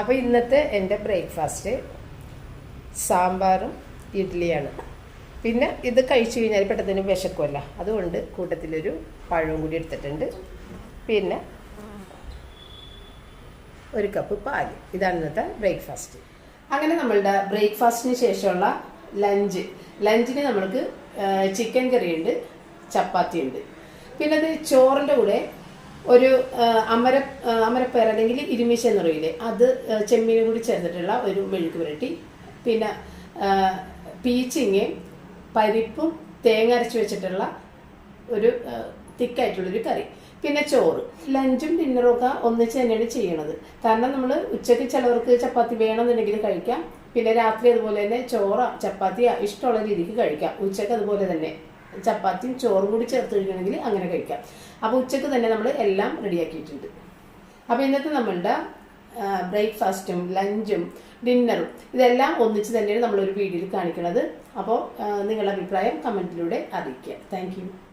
അപ്പോൾ ഇന്നത്തെ എന്റെ ബ്രേക്ക്ഫാസ്റ്റ് സാമ്പാറും ഇഡ്ഡലിയാണ് പിന്നെ ഇത് കഴിച്ചു കഴിഞ്ഞാൽ പെട്ടെന്ന് വിശക്കുമല്ല അതുകൊണ്ട് കൂട്ടത്തിലൊരു പഴവും കൂടി എടുത്തിട്ടുണ്ട്. പിന്നെ ഒരു കപ്പ് പാൽ ഇതാണ് ഇന്നത്തെ ബ്രേക്ക്ഫാസ്റ്റ്. അങ്ങനെ നമ്മളുടെ ബ്രേക്ക്ഫാസ്റ്റിന് ശേഷമുള്ള ലഞ്ച്. ലഞ്ചിന് നമ്മൾക്ക് ചിക്കൻ കറിയുണ്ട് ചപ്പാത്തി ഉണ്ട് പിന്നെ അത് ചോറിന്റെ കൂടെ ഒരു അമര അമരപ്പേർ അല്ലെങ്കിൽ ഇരുമീശ എന്ന് പറയില്ലേ അത് ചെമ്മീനും കൂടി ചേർത്തിട്ടുള്ള ഒരു മെഴുക്ക് പുരട്ടി. പിന്നെ പീച്ചിങ്ങയും പരിപ്പും തേങ്ങ അരച്ച് വെച്ചിട്ടുള്ള ഒരു തിക്കായിട്ടുള്ളൊരു കറി. പിന്നെ ചോറ്. ലഞ്ചും ഡിന്നറും ഒക്കെ ഒന്നിച്ച് തന്നെയാണ് ചെയ്യണത്. കാരണം നമ്മൾ ഉച്ചയ്ക്ക് ചിലവർക്ക് ചപ്പാത്തി വേണമെന്നുണ്ടെങ്കിൽ കഴിക്കാം. പിന്നെ രാത്രി അതുപോലെ തന്നെ ചോറ ചപ്പാത്തിയാ ഇഷ്ടമുള്ള രീതിക്ക് കഴിക്കാം. ഉച്ചയ്ക്ക് അതുപോലെ തന്നെ. ചപ്പാത്തിയും ചോറും കൂടി ചേർത്ത് കഴിക്കണമെങ്കിൽ അങ്ങനെ കഴിക്കാം. അപ്പോൾ ഉച്ചയ്ക്ക് തന്നെ നമ്മൾ എല്ലാം റെഡിയാക്കിയിട്ടുണ്ട്. അപ്പോൾ ഇന്നത്തെ നമ്മളുടെ ബ്രേക്ക്ഫാസ്റ്റും ലഞ്ചും ഡിന്നറും ഇതെല്ലാം ഒന്നിച്ച് തന്നെയാണ് നമ്മളൊരു വീഡിയോയിൽ കാണിക്കുന്നത് അപ്പോൾ നിങ്ങളുടെ അഭിപ്രായം കമന്റിലൂടെ അറിയിക്കുക. താങ്ക്